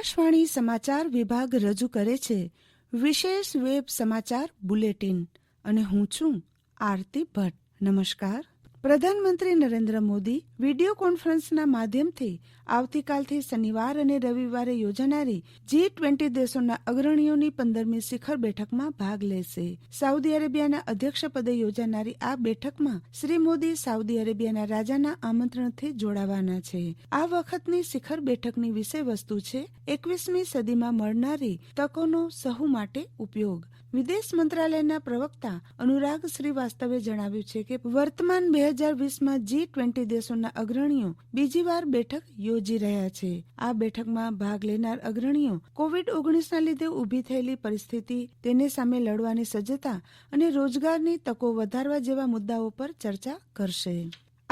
આકાશવાણી સમાચાર વિભાગ રજૂ કરે છે. વિશેષ વેબ સમાચાર બુલેટિન અને હું છું આરતી ભટ્ટ. નમસ્કાર. પ્રધાનમંત્રી નરેન્દ્ર મોદી વીડિયો કોન્ફરન્સના માધ્યમથી આવતીકાલથી શનિવાર અને રવિવારે યોજાનારી જી ટ્વેન્ટી દેશોના અગ્રણીઓની પંદરમી શિખર બેઠકમાં ભાગ લેશે. સાઉદી અરેબિયાના અધ્યક્ષપદે યોજાનારી આ બેઠકમાં શ્રી મોદી સાઉદી અરેબિયાના રાજાના આમંત્રણથી જોડાવાના છે. આ વખતની શિખર બેઠકની વિષય વસ્તુ છે એકવીસમી સદીમાં મળનારી તકોનો સહુ માટે ઉપયોગ. વિદેશ મંત્રાલયના પ્રવક્તા અનુરાગ શ્રીવાસ્તવે જણાવ્યું છે કે વર્તમાન બે હજાર વીસમાં જી ટ્વેન્ટી દેશોના અગ્રણીઓ બીજીવાર બેઠક યોજી રહ્યા છે. આ બેઠકમાં ભાગ લેનાર અગ્રણીઓ કોવિડ ઓગણીસના લીધે ઊભી થયેલી પરિસ્થિતિ, તેને સામે લડવાની સજ્જતા અને રોજગારની તકો વધારવા જેવા મુદ્દાઓ પર ચર્ચા કરશે.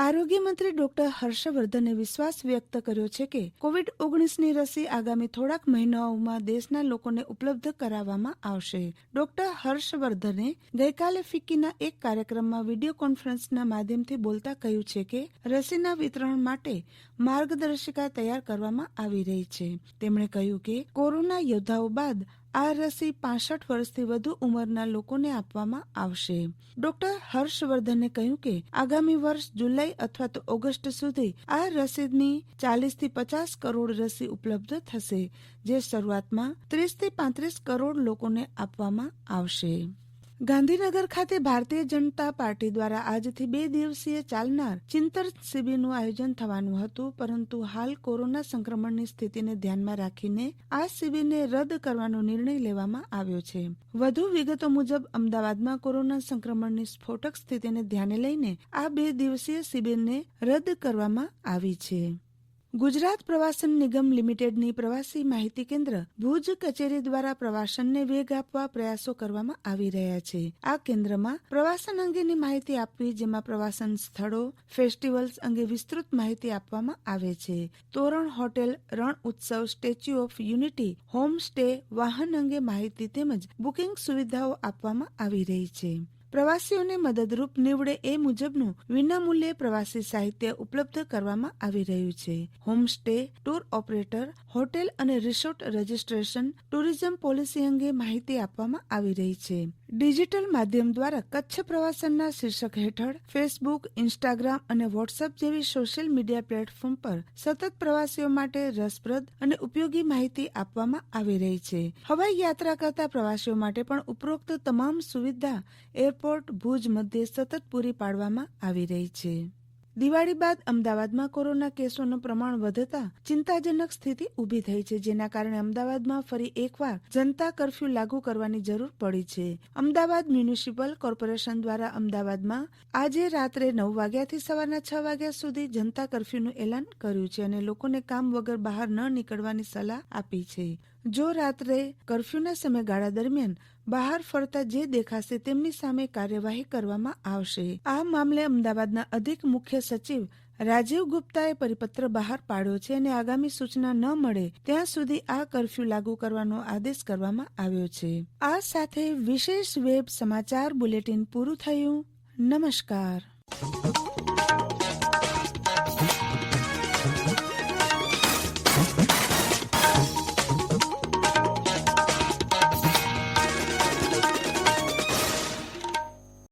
આરોગ્ય મંત્રી ડોક્ટર હર્ષવર્ધને વિશ્વાસ વ્યક્ત કર્યો છે કે કોવિડ ઓગણીસની રસી આગામી થોડાક મહિનાઓમાં દેશના લોકોને ઉપલબ્ધ કરાવવામાં આવશે. ડોક્ટર હર્ષવર્ધને ગઈકાલે ફિક્કીના એક કાર્યક્રમમાં વીડિયો કોન્ફરન્સના માધ્યમથી બોલતા કહ્યું છે કે રસીના વિતરણ માટે માર્ગદર્શિકા તૈયાર કરવામાં આવી રહી છે. તેમણે કહ્યું કે કોરોના યોદ્ધાઓ બાદ આ રસી પાસઠ વર્ષથી વધુ ઉંમરના લોકોને આપવામાં આવશે. ડોક્ટર હર્ષવર્ધને કહ્યું કે આગામી વર્ષ જુલાઈ અથવા તો ઓગસ્ટ સુધી આ રસીની ચાલીસથી પચાસ કરોડ રસી ઉપલબ્ધ થશે, જે શરૂઆતમાં ત્રીસથી પાંત્રીસ કરોડ લોકોને આપવામાં આવશે. ગાંધીનગર ખાતે ભારતીય જનતા પાર્ટી દ્વારા આજથી બે દિવસીય ચાલનાર ચિંતન શિબિરનું આયોજન થવાનું હતું, પરંતુ હાલ કોરોના સંક્રમણની સ્થિતિને ધ્યાનમાં રાખીને આ શિબિરને રદ કરવાનો નિર્ણય લેવામાં આવ્યો છે. વધુ વિગતો મુજબ, અમદાવાદમાં કોરોના સંક્રમણની સ્ફોટક સ્થિતિને ધ્યાને લઈને આ બે દિવસીય શિબિરને રદ કરવામાં આવી છે. ગુજરાત પ્રવાસન નિગમ લિમિટેડની પ્રવાસી માહિતી કેન્દ્ર ભુજ કચેરી દ્વારા પ્રવાસનને વેગ આપવા પ્રયાસો કરવામાં આવી રહ્યા છે. આ કેન્દ્રમાં પ્રવાસન અંગેની માહિતી આપવી, જેમાં પ્રવાસન સ્થળો, ફેસ્ટિવલ્સ અંગે વિસ્તૃત માહિતી આપવામાં આવે છે. Toran hotel, Rann Utsav, Statue of Unity, home stay, વાહન અંગે માહિતી તેમજ બુકિંગ સુવિધાઓ આપવામાં આવી રહી છે. પ્રવાસીઓને મદદરૂપ નીવડે એ મુજબનું વિનામૂલ્યે પ્રવાસી સાહિત્ય ઉપલબ્ધ કરવામાં આવી રહ્યું છે. હોમસ્ટે, ટૂર ઓપરેટર, હોટેલ અને રિસોર્ટ રજીસ્ટ્રેશન, ટુરિઝમ પોલિસી અંગે માહિતી આપવામાં આવી રહી છે. ડિજિટલ માધ્યમ દ્વારા કચ્છ પ્રવાસનના શીર્ષક હેઠળ ફેસબુક, ઇન્સ્ટાગ્રામ અને વોટ્સઅપ જેવી સોશિયલ મીડિયા પ્લેટફોર્મ પર સતત પ્રવાસીઓ માટે રસપ્રદ અને ઉપયોગી માહિતી આપવામાં આવી રહી છે. હવાઈ યાત્રા કરતા પ્રવાસીઓ માટે પણ ઉપરોક્ત તમામ સુવિધા એરપોર્ટ ભુજ મધ્યે સતત પૂરી પાડવામાં આવી રહી છે. દિવાળી બાદ અમદાવાદમાં કોરોના કેસોનું પ્રમાણ વધતા ચિંતાજનક સ્થિતિ ઊભી થઈ છે, જેના કારણે અમદાવાદમાં ફરી એકવાર જનતા કરફ્યુ લાગુ કરવાની જરૂર પડી છે. અમદાવાદ મ્યુનિસિપલ કોર્પોરેશન દ્વારા અમદાવાદમાં આજે રાત્રે નવ વાગ્યાથી સવારના છ વાગ્યા સુધી જનતા કરફ્યુનું એલાન કર્યું છે અને લોકોને કામ વગર બહાર ન નીકળવાની સલાહ આપી છે. જો રાત્રે કરફ્યુના સમયગાળા દરમિયાન બહાર ફરતા જે દેખાશે તેમની સામે કાર્યવાહી કરવામાં આવશે. આ મામલે અમદાવાદના અધિક મુખ્ય સચિવ રાજીવ ગુપ્તાએ પરિપત્ર બહાર પાડ્યો છે અને આગામી સૂચના ન મળે ત્યાં સુધી આ કરફ્યુ લાગુ કરવાનો આદેશ કરવામાં આવ્યો છે. આ સાથે વિશેષ વેબ સમાચાર બુલેટિન પૂરું થયું. નમસ્કાર.